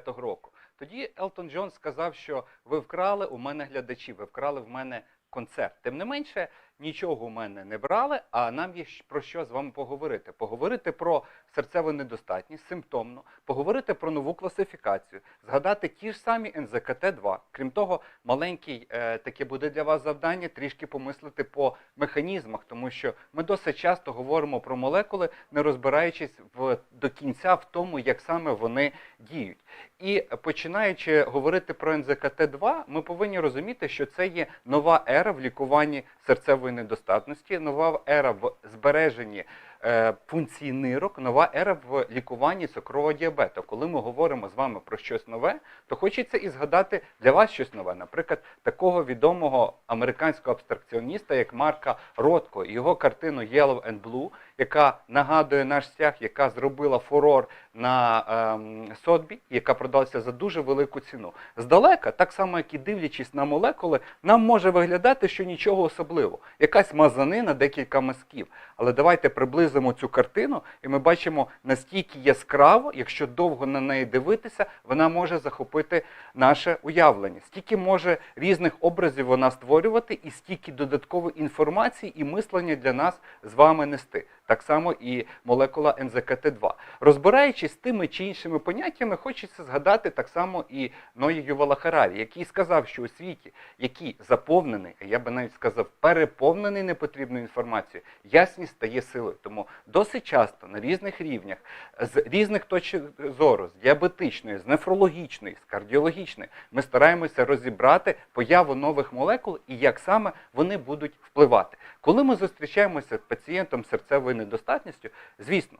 85-го року. Тоді Елтон Джон сказав, що ви вкрали у мене глядачі, ви вкрали в мене концерт. Тим не менше, нічого у мене не брали, а нам є про що з вами поговорити. Поговорити про серцеву недостатність, симптомну, поговорити про нову класифікацію, згадати ті ж самі НЗКТ-2. Крім того, маленький е, таке буде для вас завдання трішки помислити по механізмах, тому що ми досить часто говоримо про молекули, не розбираючись в, до кінця в тому, як саме вони діють. І починаючи говорити про НЗКТ-2, ми повинні розуміти, що це є нова ера в лікуванні серцевої недостатності, нова ера в збереженні е, функції нирок, нова ера в лікуванні цукрового діабету. Коли ми говоримо з вами про щось нове, то хочеться і згадати для вас щось нове. Наприклад, такого відомого американського абстракціоніста, як Марка Ротко, його картину Yellow and Blue, яка нагадує наш стяг, яка зробила фурор на ем, Сотбі, яка продалася за дуже велику ціну. Здалека, так само як і дивлячись на молекули, нам може виглядати, що нічого особливого, якась мазанина, декілька мазків. Але давайте приблизимо цю картину, і ми бачимо настільки яскраво, якщо довго на неї дивитися, вона може захопити наше уявлення. Стільки може різних образів вона створювати, і стільки додаткової інформації і мислення для нас з вами нести. Так само і молекула НЗКТ2. Розбираючись з тими чи іншими поняттями, хочеться згадати так само і Ної Ювалахарарі, який сказав, що у світі, який заповнений, а я би навіть сказав, переповнений непотрібною інформацією, ясність стає силою. Тому досить часто на різних рівнях, з різних точок зору, з діабетичної, з нефрологічної, з кардіологічної, ми стараємося розібрати появу нових молекул і як саме вони будуть впливати. Коли ми зустрічаємося з пацієнтом з серцевою недостатністю, звісно,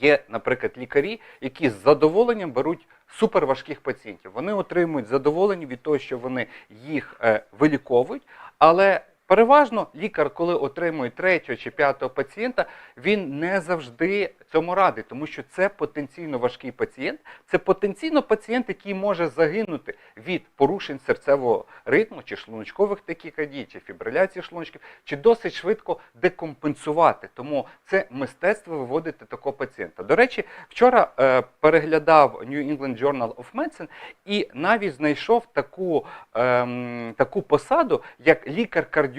Є, наприклад, лікарі, які з задоволенням беруть суперважких пацієнтів. Вони отримують задоволення від того, що вони їх е, виліковують, але переважно лікар, коли отримує третього чи п'ятого пацієнта, він не завжди цьому радий, тому що це потенційно важкий пацієнт, це потенційно пацієнт, який може загинути від порушень серцевого ритму, чи шлуночкових тахікардій, чи фібриляції шлуночків, чи досить швидко декомпенсувати. Тому це мистецтво виводити такого пацієнта. До речі, вчора е, переглядав New England Journal of Medicine і навіть знайшов таку, ем, таку посаду, як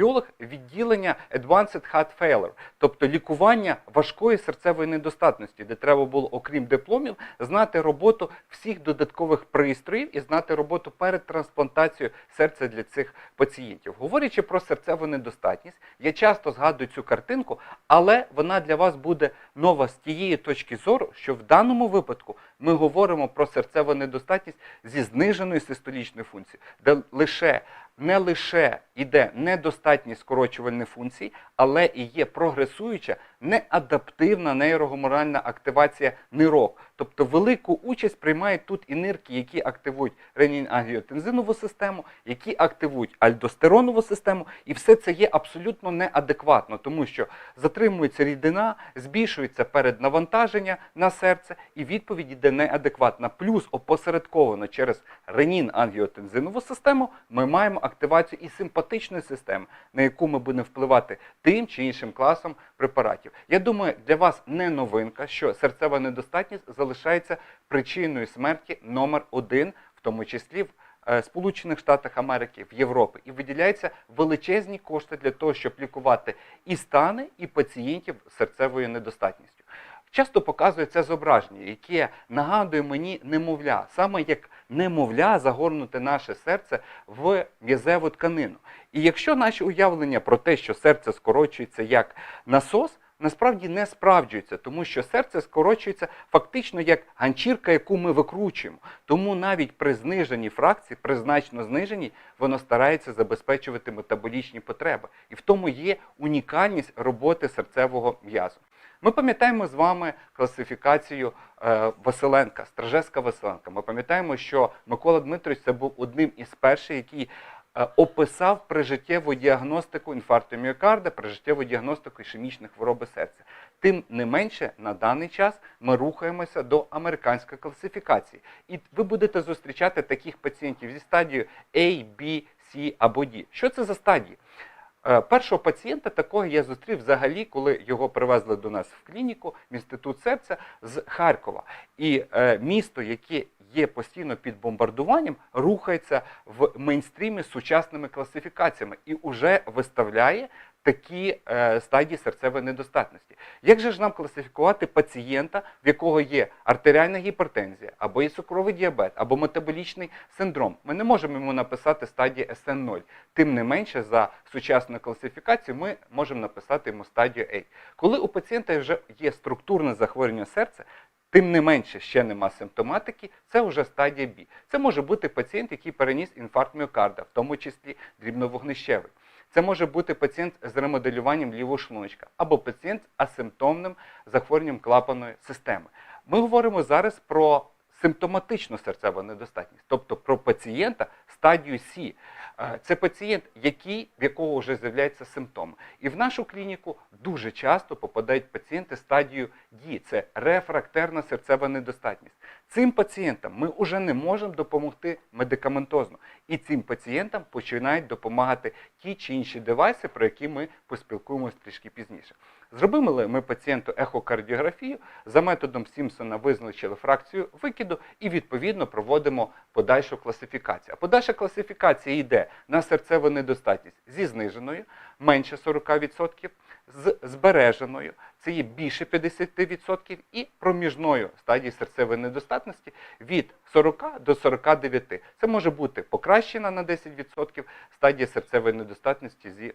лікар-кардіолог відділення Advanced Heart Failure, тобто лікування важкої серцевої недостатності, де треба було, окрім дипломів, знати роботу всіх додаткових пристроїв і знати роботу перед трансплантацією серця для цих пацієнтів. Говорячи про серцеву недостатність, я часто згадую цю картинку, але вона для вас буде нова з тієї точки зору, що в даному випадку ми говоримо про серцеву недостатність зі зниженою систолічною функцією, де лише не лише йде недостатність скорочувальних функцій, але і є прогресуюча неадаптивна нейрогоморальна активація нирок. Тобто велику участь приймають тут і нирки, які активують ренін-ангіотензинову систему, які активують альдостеронову систему, і все це є абсолютно неадекватно, тому що затримується рідина, збільшується переднавантаження на серце, і відповідь йде неадекватна. Плюс опосередковано через ренін-ангіотензинову систему ми маємо активацію і симпатичної системи, на яку ми будемо впливати тим чи іншим класом препаратів. Я думаю, для вас не новинка, що серцева недостатність залишається причиною смерті номер один, в тому числі в е, Сполучених Штатах Америки, в Європі, і виділяються величезні кошти для того, щоб лікувати і стани, і пацієнтів з серцевою недостатністю. Часто показує це зображення, яке нагадує мені немовля, саме як немовля загорнути наше серце в м'язеву тканину. І якщо наші уявлення про те, що серце скорочується як насос, насправді не справджується, тому що серце скорочується фактично як ганчірка, яку ми викручуємо. Тому навіть при зниженні фракції, при значно зниженні, воно старається забезпечувати метаболічні потреби. І в тому є унікальність роботи серцевого м'язу. Ми пам'ятаємо з вами класифікацію е, Василенка, Стражеска Василенка. Ми пам'ятаємо, що Микола Дмитрович це був одним із перших, який е, описав прижиттєву діагностику інфаркту міокарда, прижиттєву діагностику ішемічних хвороби серця. Тим не менше, на даний час ми рухаємося до американської класифікації. І ви будете зустрічати таких пацієнтів зі стадією A, B, С або D. Що це за стадії? Е, Першого пацієнта такого я зустрів взагалі, коли його привезли до нас в клініку, в інститут серця з Харкова. І е, місто, яке є постійно під бомбардуванням, рухається в мейнстрімі з сучасними класифікаціями і вже виставляє такі е, стадії серцевої недостатності. Як же ж нам класифікувати пацієнта, в якого є артеріальна гіпертензія, або є цукровий діабет, або метаболічний синдром? Ми не можемо йому написати стадії СН0. Тим не менше, за сучасною класифікацією ми можемо написати йому стадію A. Коли у пацієнта вже є структурне захворювання серця, Тим не менше ще нема симптоматики, це вже стадія Б. Це може бути пацієнт, який переніс інфаркт міокарда, в тому числі дрібновогнищевий. Це може бути пацієнт з ремоделюванням лівого шлуночка або пацієнт з асимптомним захворюванням клапаної системи. Ми говоримо зараз про симптоматичну серцеву недостатність, тобто про пацієнта стадію С. Е, Це пацієнт, який, в якого вже з'являються симптоми. І в нашу клініку дуже часто попадають пацієнти стадію Д. Це рефрактерна серцева недостатність. Цим пацієнтам ми вже не можемо допомогти медикаментозно. І цим пацієнтам починають допомагати ті чи інші девайси, про які ми поспілкуємося трішки пізніше. Зробили ми пацієнту ехокардіографію, за методом Сімпсона визначили фракцію викиду і відповідно проводимо подальшу класифікацію. А подальша класифікація йде на серцеву недостатність зі зниженою, менше 40%, з збереженою, це є більше 50%, і проміжною стадії серцевої недостатності від 40 до 49. Це може бути покращена на 10% стадія серцевої недостатності зі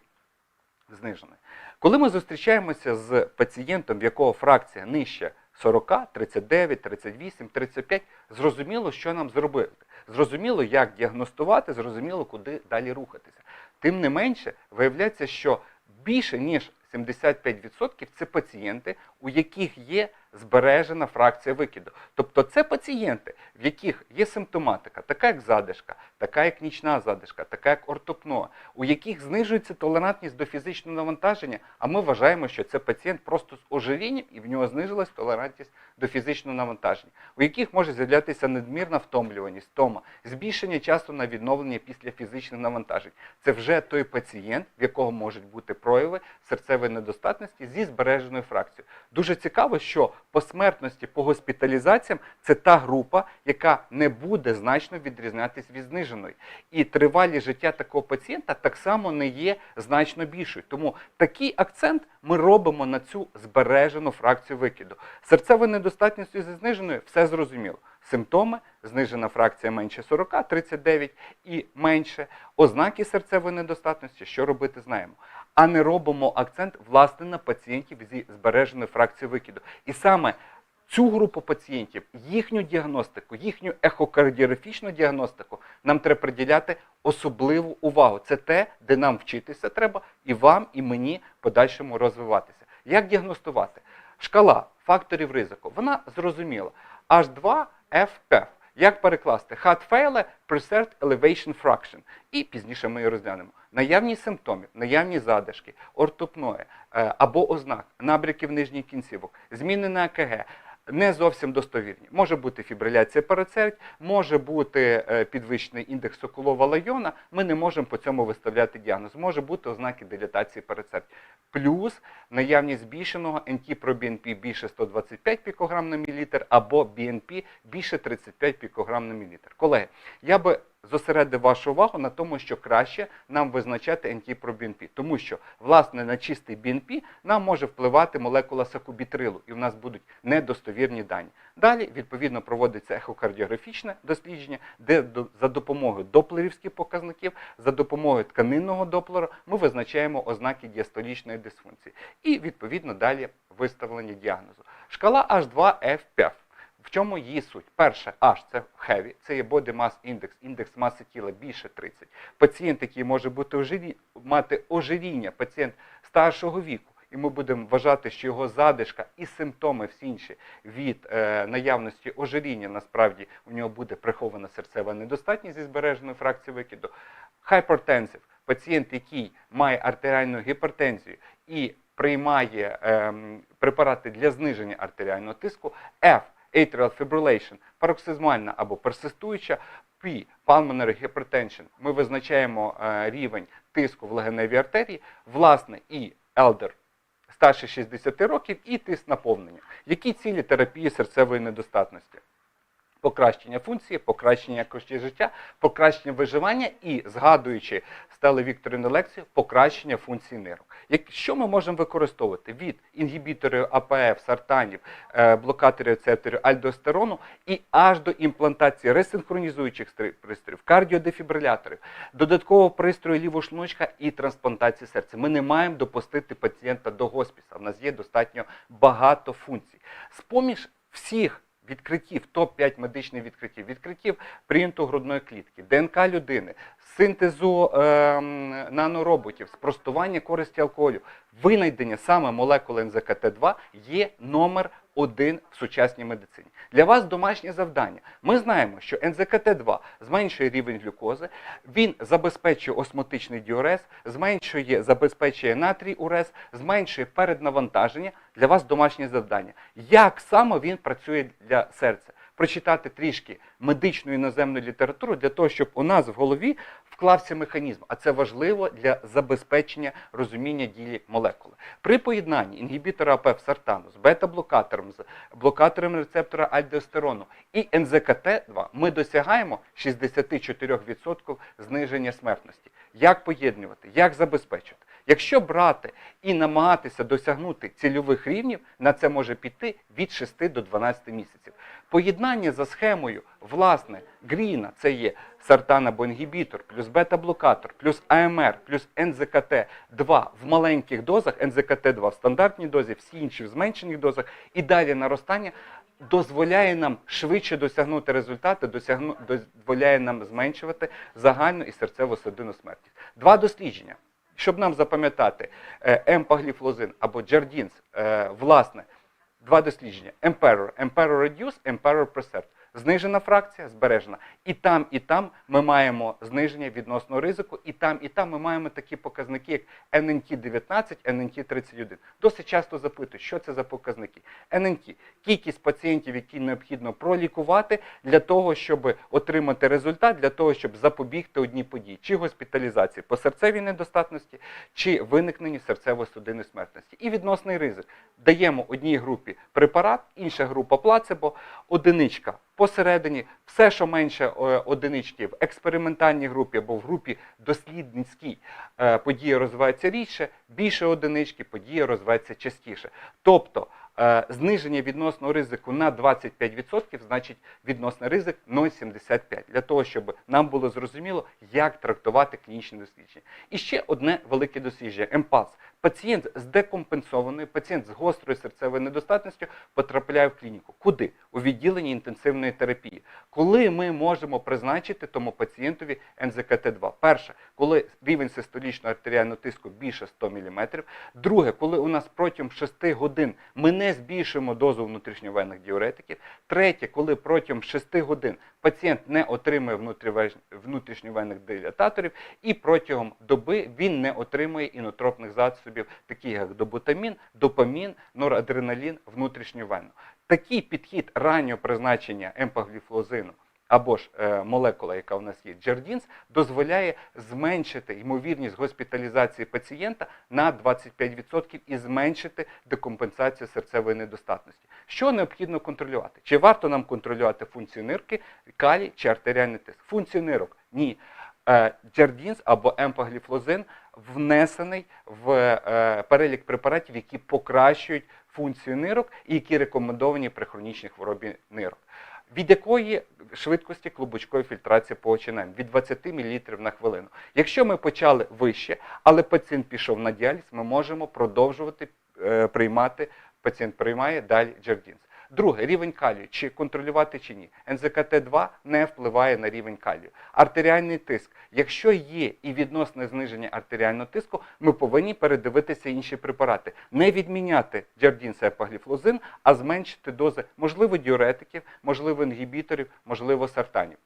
зниженою. Коли ми зустрічаємося з пацієнтом, в якого фракція нижче 40, 39, 38, 35, зрозуміло, що нам зробити. Зрозуміло, як діагностувати, зрозуміло, куди далі рухатися. Тим не менше, виявляється, що більше ніж 75% це пацієнти, у яких є збережена фракція викиду. Тобто це пацієнти, в яких є симптоматика, така як задишка, така як нічна задишка, така як ортопноа, у яких знижується толерантність до фізичного навантаження, а ми вважаємо, що це пацієнт просто з ожирінням і в нього знизилась толерантність до фізичного навантаження, у яких може з'являтися надмірна втомлюваність, тома, збільшення часу на відновлення після фізичних навантажень. Це вже той пацієнт, в якого можуть бути прояви серцевої недостатності зі збереженою фракцією. Дуже цікаво, що по смертності, по госпіталізаціям це та група, яка не буде значно відрізнятися від зниженої. І тривалість життя такого пацієнта так само не є значно більшою. Тому такий акцент ми робимо на цю збережену фракцію викиду. Серцевою недостатністю зі зниженою все зрозуміло. Симптоми, знижена фракція менше 40, 39 і менше. Ознаки серцевої недостатності, що робити, знаємо. А не робимо акцент власне на пацієнтів зі збереженою фракцією викиду. І саме цю групу пацієнтів, їхню діагностику, їхню ехокардіографічну діагностику нам треба приділяти особливу увагу. Це те, де нам вчитися треба, і вам, і мені подальшому розвиватися. Як діагностувати? Шкала факторів ризику. Вона зрозуміла. H2 FPF. Як перекласти? Heart failure, preserved elevation fraction. І пізніше ми її розглянемо. Наявність симптомів, наявність задишки, ортопної е, або ознак, набряків нижніх кінцівок, зміни на ЕКГ, не зовсім достовірні. Може бути фібриляція перецерть, може бути е, підвищений індекс соколова лайона. Ми не можемо по цьому виставляти діагноз. Може бути ознаки дилатації перецерть. Плюс наявність збільшеного NT-proBNP більше 125 пікограм на мілілітр або BNP більше 35 пікограм на мілілітр. Колеги, я би зосередив вашу увагу на тому, що краще нам визначати NT-proBNP, тому що власне на чистий BNP нам може впливати молекула сакубітрилу, і в нас будуть недостовірні дані. Далі відповідно проводиться ехокардіографічне дослідження, де за допомогою доплерівських показників, за допомогою тканинного доплера ми визначаємо ознаки діастолічної дисфункції. І відповідно далі виставлення діагнозу. Шкала H2FPF. В чому її суть? Перше, H – це heavy, це є body mass index, індекс маси тіла більше 30. Пацієнт, який може бути ожирі... мати ожиріння, пацієнт старшого віку, і ми будемо вважати, що його задишка і симптоми всі інші від е, наявності ожиріння, насправді у нього буде прихована серцева недостатність зі збереженою фракцією викиду. Hypertensive – пацієнт, який має артеріальну гіпертензію і приймає ем, препарати для зниження артеріального тиску. F – atrial fibrillation, пароксизмальна або персистуюча, P pulmonary hypertension ми визначаємо е, рівень тиску в легеневій артерії, власне, і елдер старше 60 років і тиск наповнення. Які цілі терапії серцевої недостатності? Покращення функції, покращення якості життя, покращення виживання і, згадуючи Стели Вікторівну лекцію, покращення функції нирок. Що ми можемо використовувати від інгібіторів АПФ, сартанів, е, блокаторів рецепторів альдостерону і аж до імплантації ресинхронізуючих пристроїв, кардіодефібриляторів, додаткового пристрою лівошлуночка і трансплантації серця. Ми не маємо допустити пацієнта до госпіса. У нас є достатньо багато функцій. З-поміж всіх відкриттів, топ-5 медичних відкриттів, відкриттів принту грудної клітки, ДНК людини, синтезу е, нанороботів, спростування користі алкоголю, винайдення саме молекули НЗКТ2 є номер один в сучасній медицині. Для вас домашнє завдання. Ми знаємо, що НЗКТ2 зменшує рівень глюкози, він забезпечує осмотичний діурез, зменшує, забезпечує натрій урез, зменшує переднавантаження. Для вас домашнє завдання. Як саме він працює для серця? Прочитати трішки медичну іноземну літературу для того, щоб у нас в голові вклався механізм, а це важливо для забезпечення розуміння дії молекули. При поєднанні інгібітора АПФ сартану з бета-блокатором, з блокатором рецептора альдостерону і НЗКТ-2 ми досягаємо 64% зниження смертності. Як поєднувати, як забезпечувати? Якщо брати і намагатися досягнути цільових рівнів, на це може піти від 6 до 12 місяців. Поєднання за схемою, власне, Гріна, це є сартан або інгібітор, плюс бета-блокатор, плюс АМР, плюс НЗКТ-2 в маленьких дозах, НЗКТ-2 в стандартній дозі, всі інші в зменшених дозах, і далі наростання дозволяє нам швидше досягнути результати, дозволяє нам зменшувати загальну і серцево-судинну смертність. Два дослідження. Щоб нам запам'ятати е, емпагліфлозин або джардінс, е, власне, два дослідження: Emperor, Emperor Reduce, Emperor Preserved. Знижена фракція, збережена. І там, і там ми маємо зниження відносного ризику, і там, і там ми маємо такі показники, як NNT-19, NNT-31. Досить часто запитують, що це за показники. NNT – кількість пацієнтів, які необхідно пролікувати для того, щоб отримати результат, для того, щоб запобігти одній події, чи госпіталізації по серцевій недостатності, чи виникненню серцево-судинної смертності. І відносний ризик. Даємо одній групі препарат, інша група плацебо, одиничка посередині, все, що менше е, одинички в експериментальній групі або в групі дослідницькій е, події розвиваються рідше, більше одинички, події розвиваються частіше. Тобто зниження відносного ризику на 25% значить відносний ризик 0,75 для того, щоб нам було зрозуміло, як трактувати клінічні дослідження. І ще одне велике дослідження МПАС. Пацієнт з декомпенсованою, пацієнт з гострою серцевою недостатністю потрапляє в клініку. Куди? У відділенні інтенсивної терапії. Коли ми можемо призначити тому пацієнтові НЗКТ-2? Перше, коли рівень систолічного артеріального тиску більше 100 мм. Друге, коли у нас протягом 6 годин ми не збільшуємо дозу внутрішньовенних діуретиків. Третє, коли протягом 6 годин пацієнт не отримує внутрішньовенних дилататорів, і протягом доби він не отримує інотропних засобів, таких як добутамін, допамін, норадреналін внутрішньовенно. Такий підхід раннього призначення емпагліфлозину або ж е, молекула, яка в нас є, Джардінс, дозволяє зменшити ймовірність госпіталізації пацієнта на 25% і зменшити декомпенсацію серцевої недостатності. Що необхідно контролювати? Чи варто нам контролювати функцію нирки, калій чи артеріальний тиск? Функцію нирок ні. Е, Джардінс або емпагліфлозин внесений в е, перелік препаратів, які покращують функцію нирок і які рекомендовані при хронічній хворобі нирок. Від якої швидкості клубочкової фільтрації починаємо? Від 20 мл на хвилину. Якщо ми почали вище, але пацієнт пішов на діаліз, ми можемо продовжувати е, приймати, пацієнт приймає далі джардінс. Друге, рівень калію, чи контролювати чи ні. НЗКТ-2 не впливає на рівень калію. Артеріальний тиск. Якщо є і відносне зниження артеріального тиску, ми повинні передивитися інші препарати. Не відміняти джардінс епагліфлозин, а зменшити дози, можливо, діуретиків, можливо, інгібіторів, можливо, сартанів.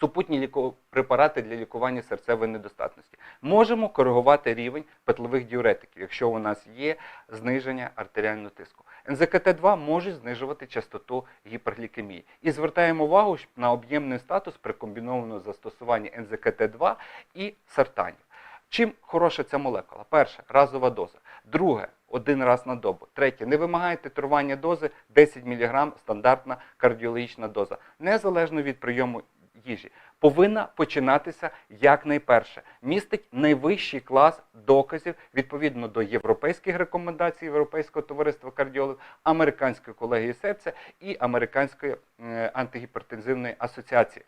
Супутні ліко... препарати для лікування серцевої недостатності. Можемо коригувати рівень петлових діуретиків, якщо у нас є зниження артеріального тиску. НЗКТ-2 може знижувати частоту гіперглікемії. І звертаємо увагу на об'ємний статус при комбінованому застосуванні НЗКТ-2 і сартанів. Чим хороша ця молекула? Перше разова доза. Друге один раз на добу. Третє не вимагає титрування дози 10 мг стандартна кардіологічна доза, незалежно від прийому їжі. Повинна починатися якнайперше. Містить найвищий клас доказів відповідно до європейських рекомендацій Європейського товариства кардіологів, американської колегії серця і американської е, антигіпертензивної асоціації.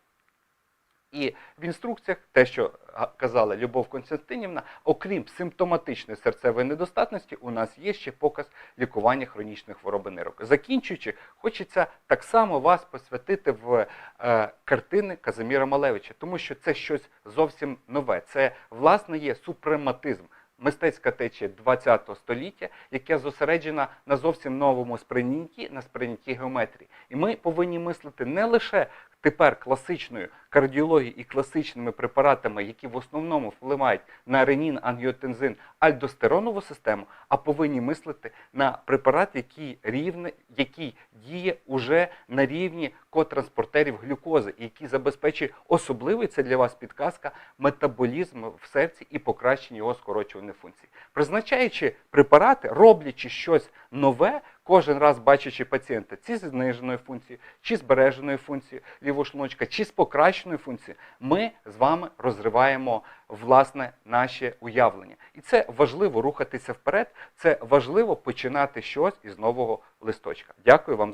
І в інструкціях те, що казала Любов Константинівна, окрім симптоматичної серцевої недостатності, у нас є ще показ лікування хронічних хвороби нирок. Закінчуючи, хочеться так само вас посвятити в е, картини Казиміра Малевича, тому що це щось зовсім нове. Це власне є супрематизм. Мистецька течія ХХ століття, яка зосереджена на зовсім новому сприйнятті, на сприйнятті геометрії. І ми повинні мислити не лише тепер класичною кардіологією і класичними препаратами, які в основному впливають на ренін, ангіотензин, альдостеронову систему, а повинні мислити на препарат, який рівне, який діє уже на рівні котранспортерів глюкози, і який забезпечує особливий це для вас підказка метаболізм в серці і покращення його скорочувальної функції. Призначаючи препарати, роблячи щось нове, кожен раз бачачи пацієнта ці з зниженою функцією, чи збереженою функцією лівого шлуночка, чи з покращеною функцією, ми з вами розриваємо власне наші уявлення. І це важливо рухатися вперед. Це важливо починати щось із нового листочка. Дякую вам за.